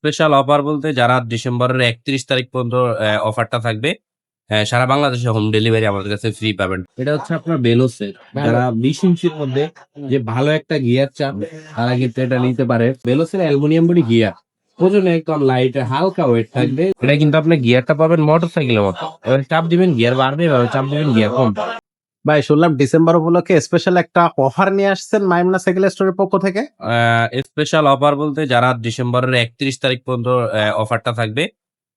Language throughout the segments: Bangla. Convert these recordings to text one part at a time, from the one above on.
স্পেশাল অফার বলতে যারা ডিসেম্বরের একত্রিশ তারিখ পর্যন্ত অফারটা থাকবে হ্যাঁ, সারা বাংলাদেশে হোম ডেলিভারি আমাদের কাছে ফ্রি পাবেন। এটা হচ্ছে আপনার বেলোসের যারা বিশ ইঞ্চির মধ্যে যে ভালো একটা গিয়ার চান তারা কিন্তু এটা নিতে পারে। বেলোসের অ্যালুমিনিয়াম বডি গিয়ার ওজনে একদম লাইট হালকা ওয়েট থাকবে। এটা কিন্তু আপনি গিয়ারটা পাবেন মোটর সাইকেলের মতো। এবার চাপ দিবেন গিয়ার বাড়বে এবার চাপ দিবেন গিয়ার কম। ভাই, শুনলাম ডিসেম্বর উপলক্ষে স্পেশাল একটা অফার নিয়ে আসছেন মাইমনা সাইকেল স্টোরের পক্ষ থেকে। স্পেশাল অফার বলতে যারা ডিসেম্বরের একত্রিশ তারিখ পর্যন্ত অফারটা থাকবে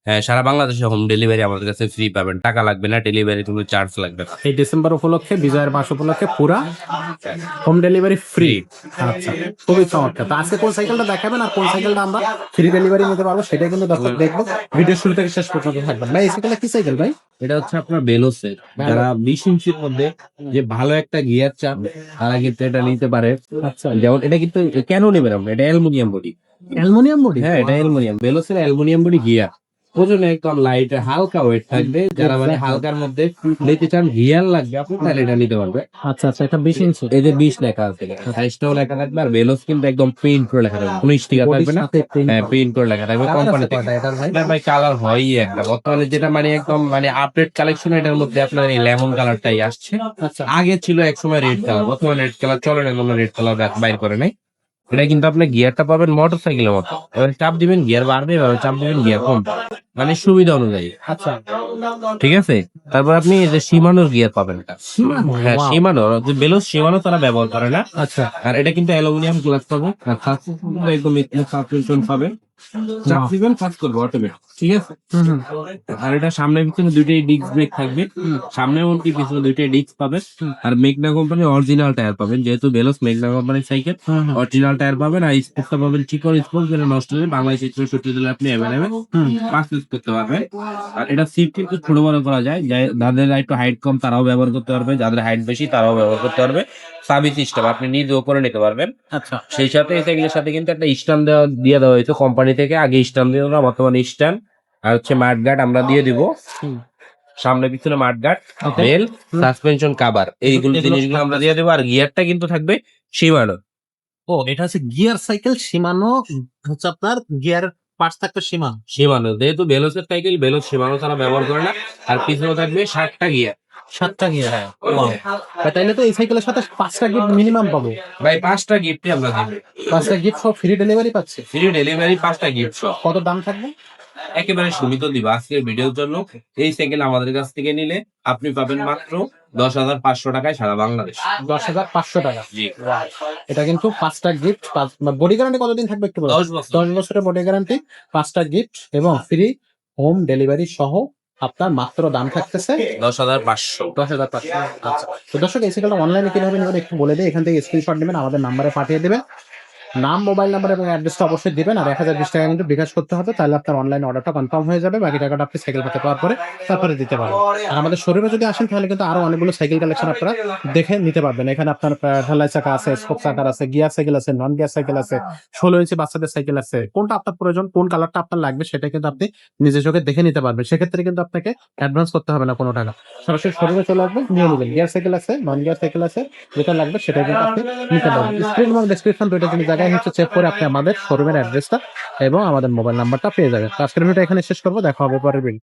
সারা বাংলাদেশে হোম ডেলিভারি আমাদের কাছে ফ্রি পাবেন। টাকা লাগবে না ডেলিভারি কোনো চার্জ লাগবে না। এই ডিসেম্বর উপলক্ষে বিজয়ের মাস উপলক্ষে পুরা হোম ডেলিভারি ফ্রি আচ্ছা খুবই চমৎকার। তো আজকে কোন সাইকেলটা দেখাবেন আর কোন সাইকেলটা আমরা ফ্রি ডেলিভারি নিতে পারব সেটা কিন্তু দর্শক দেখব। ভিডিও শুরু থেকে শেষ পর্যন্ত থাকবেন। ভাই এই সাইকেলটা কি সাইকেল ভাই? এটা হচ্ছে আপনার বেলোসের যারা বিশ ইঞ্চির মধ্যে যে ভালো একটা গিয়ার চান তারা কিন্তু এটা নিতে পারে। আচ্ছা। যেমন এটা কিন্তু কেন নেবেন আপনি এটা অ্যালুমিনিয়াম বডি অ্যালুমিনিয়াম বডি হ্যাঁ এটা অ্যালুমিনিয়াম বেলোসের অ্যালুমিনিয়াম বডি গিয়ার ওজনে একদম লাইট হালকা ওয়েট থাকবে। যারা মানে হালকার মধ্যে নিতে চান লাগবে আপনি তাহলে এটা নিতে পারবে। আচ্ছা আচ্ছা এটা বিশ ইঞ্চি এই যে বিশ লেখা আছে সাইজটাও লেখা থাকবে আর বেলোস কিন্তু একদম প্রিন্ট করে লেখা থাকবে। কোনো স্টিকার থাকবে না। হ্যাঁ প্রিন্ট করে লেখা থাকবে। কোম্পানি থেকে। ভাই? কালার হয়ই একটা। বর্তমানে যেটা মানে একদম মানে আপডেট কালেকশন এটার মধ্যে আপনার এই লেমন কালারটাই আসছে। আচ্ছা। আগে ছিল এক সময় রেড কালার বর্তমানে রেড কালার চলে না রেড কালার বাইর করে নাই। এটা কিন্তু আপনি গিয়ারটা পাবেন মোটর সাইকেলের মতো। এবারে চাপ দিবেন গিয়ার বাড়বে এবার চাপ দিবেন গিয়ার কম। মানে সুবিধা অনুযায়ী। আচ্ছা। ঠিক আছে? তারপর আপনি যে সীমানোর গিয়ার পাবেন এটা। হ্যাঁ Wow. সীমানো। যে বেলোস সীমানো তারা ব্যবহার করে না। আচ্ছা। আর এটা কিন্তু অ্যালুমিনিয়াম গ্লাস পাবে। আর একদম সাসপেনশন পাবে। চাপ দিবেন ফাস্ট করবে অটোমেটিক ঠিক আছে? হুম হুম। আর এটা সামনে পিছনে দুইটাই ডিস্ক ব্রেক থাকবে। সামনে এমনকি পিছনে দুইটাই ডিস্ক পাবেন আর মেঘনা কোম্পানি অরিজিনাল টায়ার পাবেন। যেহেতু বেলোস মেঘনা কোম্পানির সাইকেল। অরিজিনাল টায়ার পাবেন। আর পাবেন চিকন স্পোর্ট যেটা নষ্ট হলে বাংলাদেশে চৌষট্টি দিলে আপনি অ্যাভেলেবেল করতে পারবেন। আর এটা কিন্তু ছোট বড় করা যায়। যাদের একটু হাইট কম তারাও ব্যবহার করতে পারবে। যাদের হাইট বেশি তারাও ব্যবহার করতে পারবে। সাবি সিস্টেম আপনি নিজে উপরে নিতে পারবেন। আচ্ছা। সেই সাথে এই সাইকেলের সাথে কিন্তু একটা স্ট্যান্ড দেওয়া দিয়ে দেওয়া হয়েছে কোম্পানি থেকে। আগে স্ট্যান্ড দিয়ে না বর্তমানে স্ট্যান্ড আর হচ্ছে মাঠ গার্ড আমরা দিয়ে দিব। সামনে পিছনে মাঠ গার্ড. বেল সাসপেনশন কাভার এইগুলো জিনিসগুলো আমরা দিয়ে দেবো। আর গিয়ারটা কিন্তু থাকবে সীমানো। ও এটা হচ্ছে গিয়ার সাইকেল সীমানো হচ্ছে আপনার গিয়ার পার্টস থাকবে সীমানো সীমানো যেহেতু বেলোসের সাইকেল বেলোস সীমানো তারা ব্যবহার করে না আর পিছনে থাকবে ষাটটা গিয়ার সাতটা গিয়ার হ্যাঁ। তাইলে তো এই সাইকেলের সাথে পাঁচটা গিফট মিনিমাম পাবো। ভাই পাঁচটা গিফটই আমরা দিব। পাঁচটা গিফট সব ফ্রি ডেলিভারি পাচ্ছে? ফ্রি ডেলিভারি পাঁচটা গিফট সব। কত দাম থাকবে? একেবারে সীমিত দিব। আজকের ভিডিওর জন্য এই সাইকেল আমাদের কাছ থেকে নিলে আপনি পাবেন মাত্র দশ হাজার পাঁচশো টাকায় সারা বাংলাদেশ। দশ হাজার পাঁচশো টাকা। জি। এটা কিন্তু পাঁচটা গিফট বডি গ্যারান্টি কতদিন থাকবে একটু দশ বছর। দশ বছরের বডি গ্যারান্টি পাঁচটা গিফট এবং ফ্রি হোম ডেলিভারি সহ আপনার মাত্র দাম থাকতেছে দশ হাজার পাঁচশো। দশ হাজার পাঁচশো। আচ্ছা। তো দর্শক এই সাইকেলটা অনলাইনে কীভাবে নেবেন একটু বলে দিই। এখান থেকে স্ক্রিনশট নেবেন আমাদের নাম্বারে পাঠিয়ে দেবেন। নাম, মোবাইল নাম্বার এবং অ্যাড্রেসটা অবশ্যই দিবেন আর এক হাজার বিশ টাকা কিন্তু বিকাশ করতে হবে, তাহলে আপনার অনলাইন অর্ডারটা কনফার্ম হয়ে যাবে, বাকি টাকাটা আপনি সাইকেল পাতে পাওয়ার পরে তারপরে দিতে পারবেন। আর আমাদের শোরুমে যদি আসেন, তাহলে কিন্তু আরও অনেকগুলো সাইকেল কালেকশন আপনারা দেখে নিতে পারবেন। এখানে আপনার ঢালাই চাকা আছে স্কোপ চাকার আছে গিয়ার সাইকেল আছে নন গিয়ার সাইকেল আছে, ষোলো ইঞ্চি বাচ্চাদের সাইকেল আছে। কোনটা আপনার প্রয়োজন, কোন কালারটা আপনার লাগবে, সেটা কিন্তু আপনি নিজে চোখে দেখে নিতে পারবেন। সেক্ষেত্রে কিন্তু আপনাকে অ্যাডভান্স করতে হবে না কোনো টাকা। সরাসরি শোরুমে চলে আসবেন, নিয়ে নেবেন। গিয়ার সাইকেল আছে নন গিয়ার সাইকেল আছে, যেটা লাগবে সেটা কিন্তু আপনি নিতে পারবেন। স্ক্রিন এবং ডেসক্রিপশন দুইটা জিনিস জায়গায় হচ্ছে চেক করে আপনি আমাদের শোরুমের অ্যাড্রেসটা এবং আমাদের মোবাইল নাম্বারটা পেয়ে যাবেন। আজকের ভিডিওটা এখানে শেষ করব, দেখা হবে পরের ভিডিও